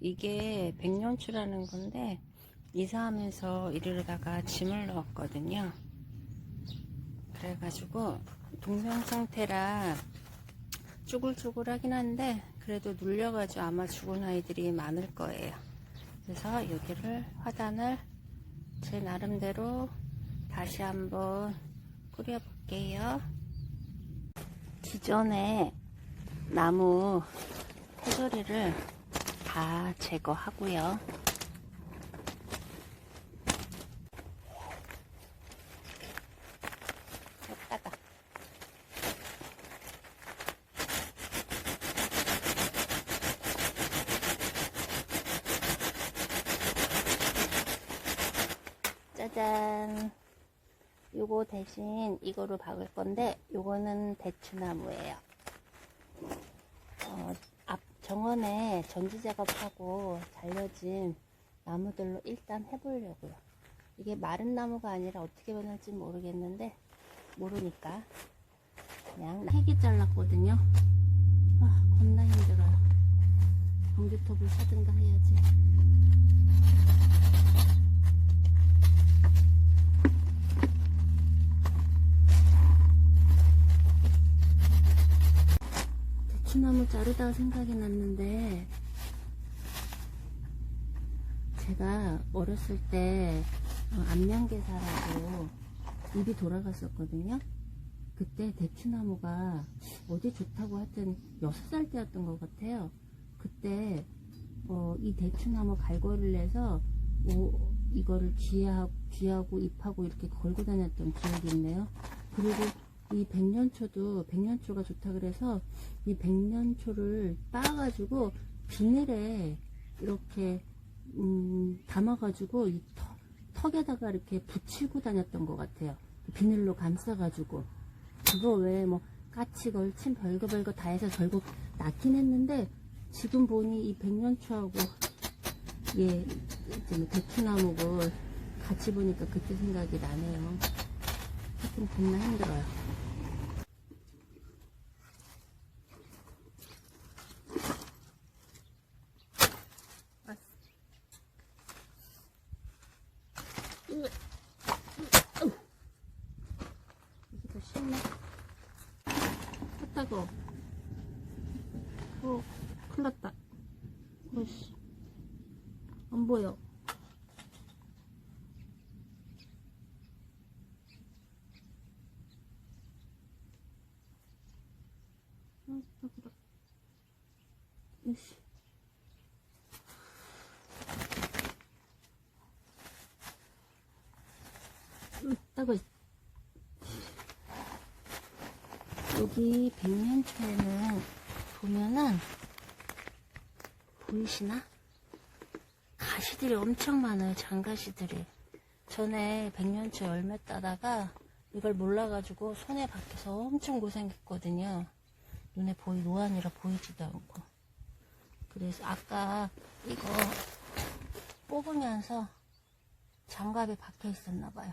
이게 백년추라는 건데 이사하면서 이르다가 짐을 넣었거든요. 그래가지고 동명 상태라 쭈글쭈글하긴 한데 그래도 눌려가지고 아마 죽은 아이들이 많을 거예요. 그래서 여기를 화단을 제 나름대로 다시 한번 꾸려볼게요. 기존에 나무 테두리를 다 제거하고요. 여기다가 짜잔 요거 대신 이거로 박을 건데 요거는 대추나무예요. 정원에 전지 작업하고 잘려진 나무들로 일단 해보려고요. 이게 마른 나무가 아니라 어떻게 변할지 모르겠는데 모르니까 그냥 세개 잘랐거든요. 아 겁나 힘들어요. 공기톱을 사든가 해야지. 대추나무 자르다가 생각이 났는데 제가 어렸을 때 어, 안면계사라고 입이 돌아갔었거든요. 그때 대추나무가 어디 좋다고 하여튼 6살 때였던 것 같아요. 그때 어, 이 대추나무 갈고리를 내서 뭐 이거를 귀하고, 귀하고 잎하고 이렇게 걸고 다녔던 기억이 있네요. 그리고 이 백년초도 백년초가 좋다 그래서 이 백년초를 따가지고 비닐에 이렇게 음, 담아가지고 이 턱, 턱에다가 이렇게 붙이고 다녔던 것 같아요. 비닐로 감싸가지고 그거 외에 뭐 까치 걸침 별거 별거 다 해서 결국 낫긴 했는데 지금 보니 이 백년초하고 예뭐 대추나무고 같이 보니까 그때 생각이 나네요. 하여튼 겁나 힘들어요. 이게 더 쉽네. 했다고. 어, 큰일 났다. 어이씨. 안 보여. 어. 이씨. 음, 따고 여기 백년초에는 보면은 보이시나? 가시들이 엄청 많아요 장가시들이. 전에 백년초 열매 따다가 이걸 몰라가지고 손에 박혀서 엄청 고생했거든요. 눈에 보이 노안이라 보이지도 않고. 그래서 아까 이거 뽑으면서 장갑에 박혀 있었나 봐요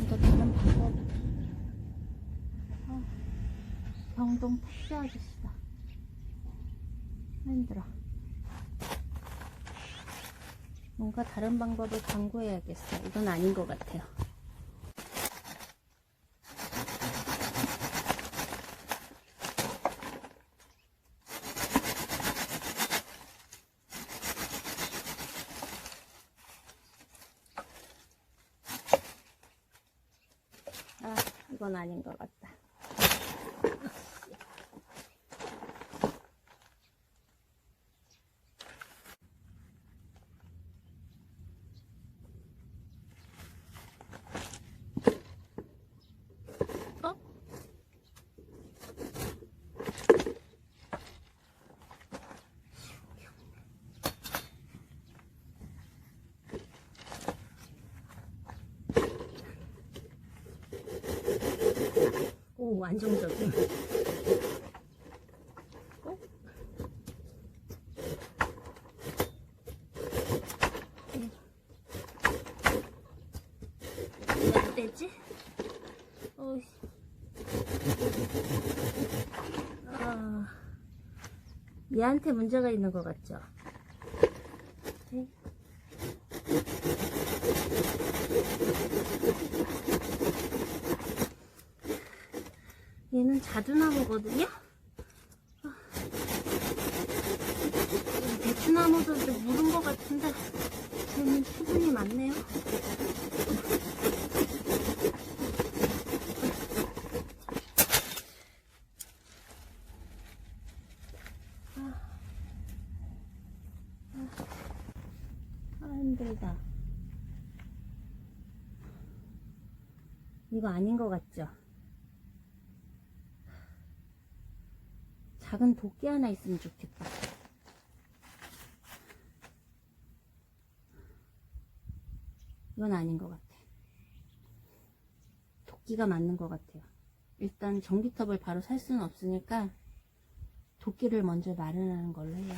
이거 다른 방법. 어, 병동 택시 아저씨다. 힘들어. 뭔가 다른 방법을 강구해야겠어. 이건 아닌 것 같아요. 아, 이건 아닌 것 같다. 어? 오, 안정적인. 어? 네. 되지? 어이. 아, 얘한테 문제가 있는 것 같죠? 네. 얘는 자두나무거든요? 아. 이 대추나무도 좀 물은 것 같은데 얘는 수분이 많네요. 아, 힘들다. 이거 아닌 것 같죠? 작은 도끼 하나 있으면 좋겠다. 이건 아닌 것 같아. 도끼가 맞는 것 같아요. 일단 전기톱을 바로 살 수는 없으니까 도끼를 먼저 마련하는 걸로 해요.